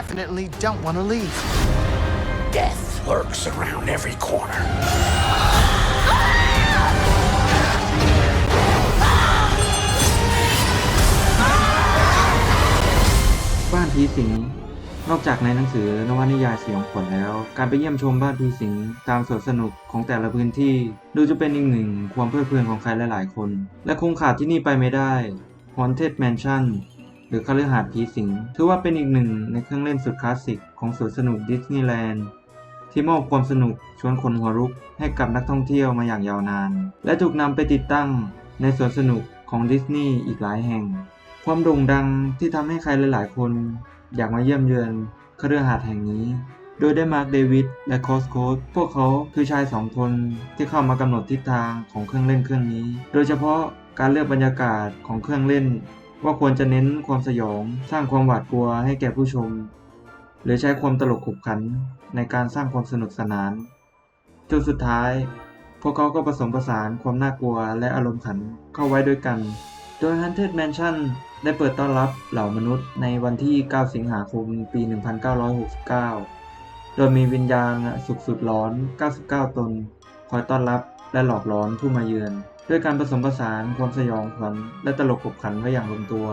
definitely don't want to leave. Death lurks around every corner. บ้านผีสิง นอกจากในหนังสือนวนิยายสยองขวัญแล้ว การไปเยี่ยมชมบ้านผีสิงตามสวนสนุกของแต่ละพื้นที่ ดูจะเป็นอีกหนึ่งความเพลิดเพลินของใครหลายๆคน และคงขาดที่นี่ไปไม่ได้ Haunted Mansion หรือคฤหาสน์ผีสิงถือว่าเป็นอีกหนึ่งในเครื่องเล่นสุดคลาสสิกของสวนสนุกดิสนีย์แลนด์ที่มอบความสนุกชวนคนหัวรุกให้กับนักท่องเที่ยวมาอย่างยาวนาน และถูกนำไปติดตั้งในสวนสนุกของดิสนีย์อีกหลายแห่ง ความโด่งดังที่ทำให้ใครหลายๆ คนอยากมาเยี่ยมเยือนคฤหาสน์แห่งนี้ โดยได้มาร์คเดวิดและคอสโคดพวกเขาคือชายสองคนที่เข้ามากำหนดทิศทางของเครื่องเล่นเครื่องนี้ โดยเฉพาะการเลือกบรรยากาศของเครื่องเล่น ว่าควรจะเน้นความสยอง สร้างความหวาดกลัวให้แก่ผู้ชม หรือใช้ความตลกขบขันในการสร้างความสนุกสนาน จนสุดท้าย พวกเขาก็ผสมผสานความน่ากลัวและอารมณ์ขันเข้าไว้ด้วยกัน โดย Haunted Mansion ได้เปิดต้อนรับเหล่ามนุษย์ในวันที่ 9 สิงหาคม ปี 1969 โดยมีวิญญาณสุขสุดร้อน 99 ตน คอยต้อนรับ และหลอกหลอนผู้มาเยือน ด้วยการผสมผสานความสยองขวัญและตลกขบขันไว้อย่างลงตัว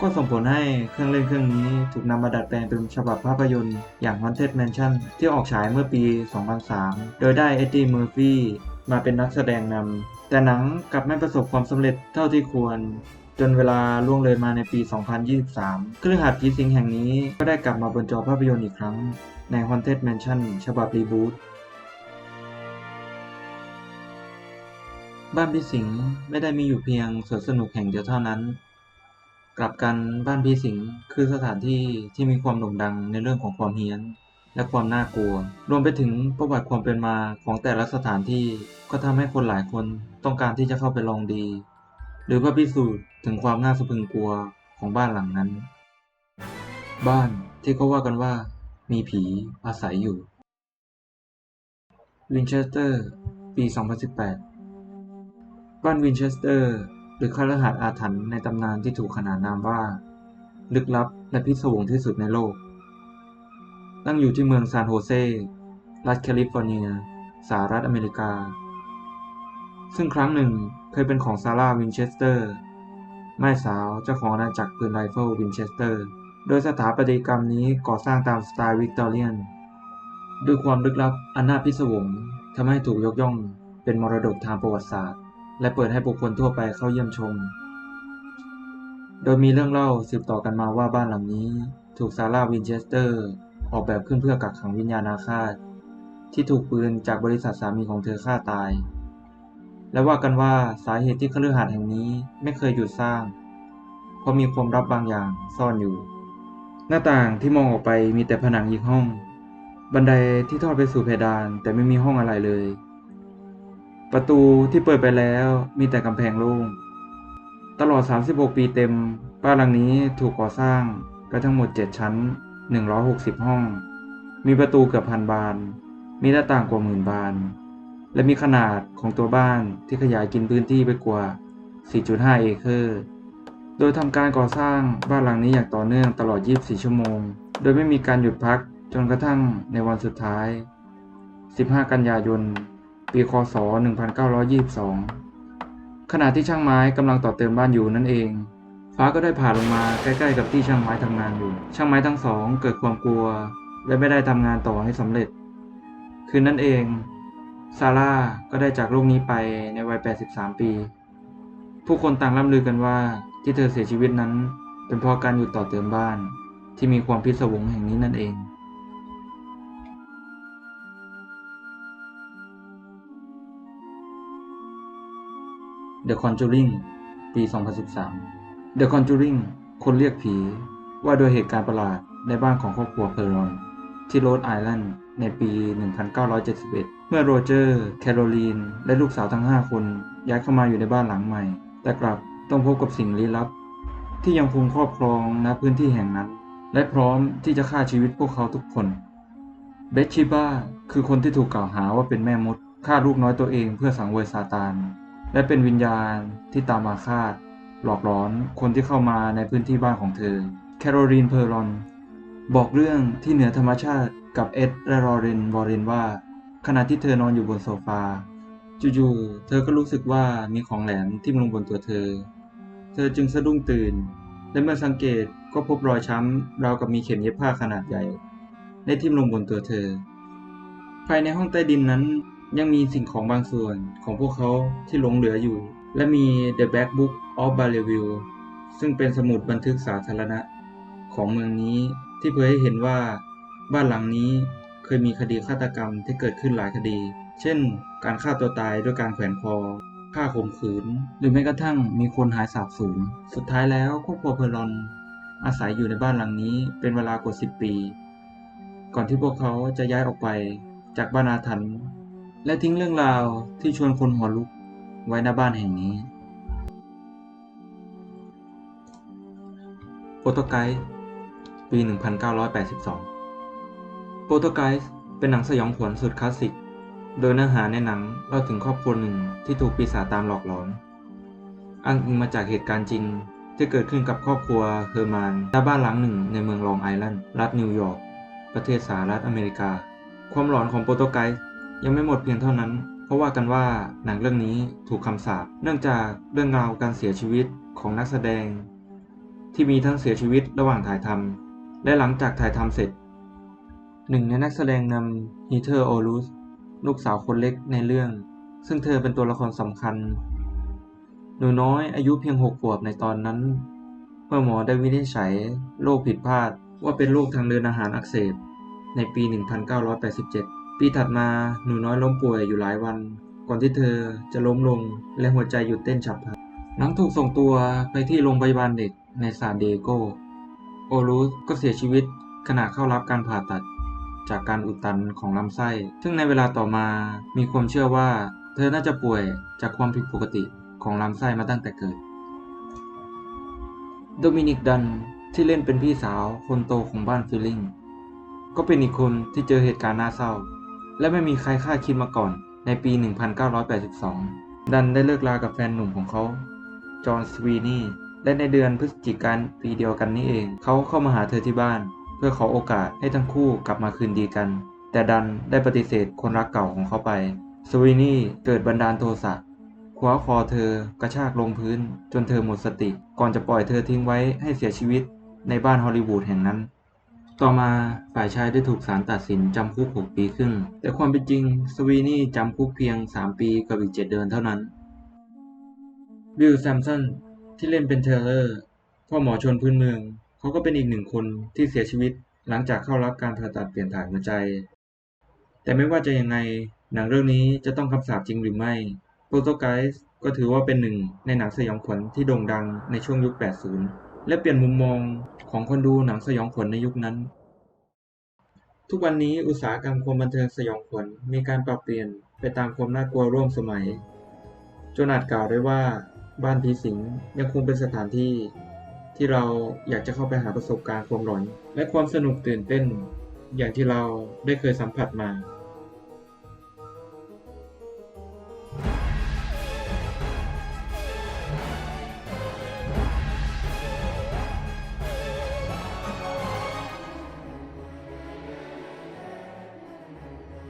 ก็ส่งผลให้เครื่องเล่นเครื่องนี้ถูกนำมาดัดแปลงเป็นฉบับภาพยนตร์อย่าง Haunted Mansion ที่ออกฉายเมื่อปี 2003 โดยได้เอ็ดดี้เมอร์ฟี่มาเป็นนักแสดงนำแต่หนังกลับไม่ประสบความสำเร็จเท่าที่ควรจนเวลาล่วงเลยมาในปี 2023เครือข่ายผีสิงแห่งนี้ก็ได้กลับมาบนจอภาพยนตร์อีกครั้งใน Haunted Mansion ฉบับรีบูต บ้านผีสิงไม่ได้มีอยู่เพียงสวนสนุกแห่งเดียวเท่านั้น กลับกันบ้านผีสิงคือสถานที่ที่มีความโด่งดังในเรื่องของความเฮี้ยน และความน่ากลัว รวมไปถึงประวัติความเป็นมาของแต่ละสถานที่ก็ทำให้คนหลายคนต้องการที่จะเข้าไปลองดี หรือเพื่อพิสูจน์ถึงความน่าสะพรึงกลัวของบ้านหลังนั้น บ้านที่เขาว่ากันว่า มีผีอาศัยอยู่วินเชสเตอร์ ปี 2018 บ้านวินเชสเตอร์ หรือคฤหาสน์อาถรรพ์ในตำนานที่ถูกขนานนามว่า ลึกลับและพิศวงที่สุดในโลก ตั้งอยู่ที่เมืองซานโฮเซ รัฐแคลิฟอร์เนีย สหรัฐอเมริกา ซึ่งครั้งหนึ่งเคยเป็นของซาร่าวินเชสเตอร์แม่สาวเจ้าของอาณาจักรปืนไรเฟิลวินเชสเตอร์ โดยสถาปัตยกรรมนี้ก่อสร้างตามสไตล์วิกตอเรียน ด้วยความลึกลับอันน่าพิศวงทำให้ถูกยกย่องเป็นมรดกทางประวัติศาสตร์ และเปิดให้บุคคลทั่วไปเข้าเยี่ยมชม โดยมีเรื่องเล่าสืบต่อกันมาว่าบ้านหลังนี้ ถูกซาร่าวินเชสเตอร์ ออกแบบขึ้นเพื่อกักขังวิญญาณอาฆาต ที่ถูกปืนจากบริษัทสามีของเธอฆ่าตาย และว่ากันว่าสาเหตุที่คฤหาสน์แห่งนี้ไม่เคยหยุดสร้าง เพราะมีความลับบางอย่างซ่อนอยู่ หน้าต่างที่มองออกไปมีแต่ผนังอีกห้อง บันไดที่ทอดไปสู่เพดานแต่ไม่มีห้องอะไรเลย ประตูที่เปิดไปแล้วมีแต่กำแพงโล่ง ตลอด 36 ปีเต็ม บ้านหลังนี้ถูกก่อสร้างไปทั้งหมด 7 ชั้น 160 ห้อง มีประตูเกือบพันบาน มีหน้าต่างกว่าหมื่นบาน และมีขนาดของตัวบ้านที่ขยายกินพื้นที่ไปกว่า 4.5 เอเคอร์ โดยทำการก่อสร้างบ้านหลังนี้อย่างต่อเนื่องตลอด 24 ชั่วโมง โดยไม่มีการหยุดพักจนกระทั่งในวันสุดท้าย 15 กันยายน ปีคศ 1922 ขณะที่ช่างไม้กำลังต่อเติมบ้านอยู่นั่นเอง ฟ้าก็ได้ผ่าลงมาใกล้ๆกับที่ช่างไม้ทำงานอยู่ ช่างไม้ทั้งสองเกิดความกลัว และไม่ได้ทำงานต่อให้สำเร็จ คืนนั้นเอง ซาร่าก็ได้จากโลกนี้ไปในวัย 83 ปี ผู้คนต่างล่ำลือกันว่าที่เธอเสียชีวิตนั้น เป็นเพราะการหยุดต่อเติมบ้าน ที่มีความพิศวงแห่งนี้นั่นเอง The Conjuring ปี 2013 The Conjuring คนเรียกผี ว่าโดยเหตุการณ์ประหลาดในบ้านของครอบครัวเพอร์รอน ที่โรดไอแลนด์ในปี 1971 เมื่อโรเจอร์ แคโรลีน และลูกสาวทั้ง 5 คนย้ายเข้ามาอยู่ในบ้านหลังใหม่ แต่กลับต้องพบกับสิ่งลี้ลับ ที่ยังคงครอบครองณพื้นที่แห่งนั้น และพร้อมที่จะฆ่าชีวิตพวกเขาทุกคนเบธชิบ้าคือคนที่ถูกกล่าวหาว่าเป็นแม่มดฆ่าลูกน้อยตัวเองเพื่อสังเวยซาตาน และเป็นวิญญาณที่ตามมาฆาตหลอกหลอนคนที่เข้ามาในพื้นที่บ้านของเธอ แคโรลีนเพอร์รอน บอกเรื่องที่เหนือธรรมชาติกับเอ็ดและรอเรนวอร์เรนว่า ขณะที่เธอนอนอยู่บนโซฟาจู่ๆเธอก็รู้สึกว่ามีของแหลมทิ่มลงบนตัวเธอ เธอจึงสะดุ้งตื่น และเมื่อสังเกตก็พบรอยช้ำราวกับมีเข็มเย็บผ้าขนาดใหญ่ได้ทิ่มลงบนตัวเธอ ภายในห้องใต้ดินนั้นยังมีสิ่งของบางส่วนของพวกเขาที่หลงเหลืออยู่ และมี The Black Book of Bellevue ซึ่งเป็นสมุดบันทึกสาธารณะ ของเมืองนี้ที่เผยให้เห็นว่า บ้านหลังนี้เคยมีคดีฆาตกรรมที่เกิดขึ้นหลายคดี เช่น การฆ่าตัวตายด้วยการแขวนคอฆ่าข่มขืน หรือแม้กระทั่งมีคนหายสาบสูญ สุดท้ายแล้วครอบครัวเพอร์ลอน อาศัยอยู่ในบ้านหลังนี้เป็นเวลากว่า 10 ปี ก่อนที่พวกเขาจะย้ายออกไปจากบ้านอาถรรพ์ และทิ้งเรื่องราวที่ชวนคนหัวลุกไว้หน้าบ้านแห่งนี้โปรโตไกส์ปี 1982 โปรโตไกส์เป็นหนังสยองขวัญสุดคลาสสิก โดยเนื้อหาในหนังเล่าถึงครอบครัวหนึ่งที่ถูกปีศาจตามหลอกหลอนอ้างอิงมาจากเหตุการณ์จริงที่เกิดขึ้นกับครอบครัวเฮอร์มานณบ้านหลังหนึ่งในเมืองลองไอแลนด์ รัฐนิวยอร์ก ประเทศสหรัฐอเมริกา ความหลอนของโปรโตไกส์ ยังไม่หมดเพียงเท่านั้น เพราะว่ากันว่าหนังเรื่องนี้ถูกคำสาปเนื่องจากเรื่องราวการเสียชีวิตของนักแสดง ที่มีทั้งเสียชีวิตระหว่างถ่ายทำและหลังจากถ่ายทำเสร็จ หนึ่งในนักแสดงนำฮีเธอร์โอลูสลูกสาวคนเล็กในเรื่อง ซึ่งเธอเป็นตัวละครสำคัญ หนูน้อยอายุเพียงหกขวบในตอนนั้น เมื่อหมอได้วินิจฉัยโรคผิดพลาดว่าเป็นโรคทางเดินอาหารอักเสบในปี 1987 ปีถัดมาหนูน้อยล้มป่วยอยู่หลายวัน ก่อนที่เธอจะล้มลงและหัวใจหยุดเต้นฉับพลันหลังถูกส่งตัวไปที่โรงพยาบาลเด็กในซานเอโก โอรูสก็เสียชีวิตขณะเข้ารับการผ่าตัด จากการอุดตันของลำไส้ ซึ่งในเวลาต่อมามีความเชื่อว่า เธอน่าจะป่วยจากความผิดปกติของลำไส้มาตั้งแต่เกิด โดมินิกดันที่เล่นเป็นพี่สาวคนโตของบ้านฟิลลิงก็เป็นอีกคนที่เจอเหตุการณ์น่าเศร้า และไม่มีใครคาดคิดมาก่อนในปี 1982 ดันได้เลิกลากับแฟนหนุ่มของเขา จอห์นสวีนีย์และในเดือนพฤศจิกายนปีเดียวกันนี้เอง เขาเข้ามาหาเธอที่บ้าน เพื่อขอโอกาสให้ทั้งคู่กลับมาคืนดีกัน แต่ดันได้ปฏิเสธคนรักเก่าของเขาไป สวีนีย์เกิดบันดาลโทสะคว้าคอเธอกระชากลงพื้น จนเธอหมดสติ ก่อนจะปล่อยเธอทิ้งไว้ให้เสียชีวิตในบ้านฮอลลีวูดแห่งนั้น ต่อมาฝ่ายชายได้ถูกศาลตัดสินจำคุก 6 ปีครึ่ง แต่ความเป็นจริงสวีนี่จำคุกเพียง 3 ปีกับอีก 7 เดือนเท่านั้นบิลแซมสันที่เล่นเป็นเทเลอร์พ่อหมอชนพื้นเมือง เขาก็เป็นอีกหนึ่งคนที่เสียชีวิตหลังจากเข้ารับการผ่าตัดเปลี่ยนถ่ายหัวใจ แต่ไม่ว่าจะยังไง หนังเรื่องนี้จะต้องคำสาปจริงหรือไม่โปรโตไกส์ก็ถือว่าเป็นหนึ่งในหนังสยองขวัญที่โด่งดังในช่วงยุค 80 และเปลี่ยนมุมมองของคนดูหนังสยองขวัญในยุคนั้น ทุกวันนี้อุตสาหกรรมความบันเทิงสยองขวัญมีการปรับเปลี่ยนไปตามความน่ากลัวร่วมสมัย จนอาจกล่าวได้ว่า บ้านผีสิงยังคงเป็นสถานที่ ที่เราอยากจะเข้าไปหาประสบการณ์ความหลอนและความสนุกตื่นเต้น อย่างที่เราได้เคยสัมผัสมา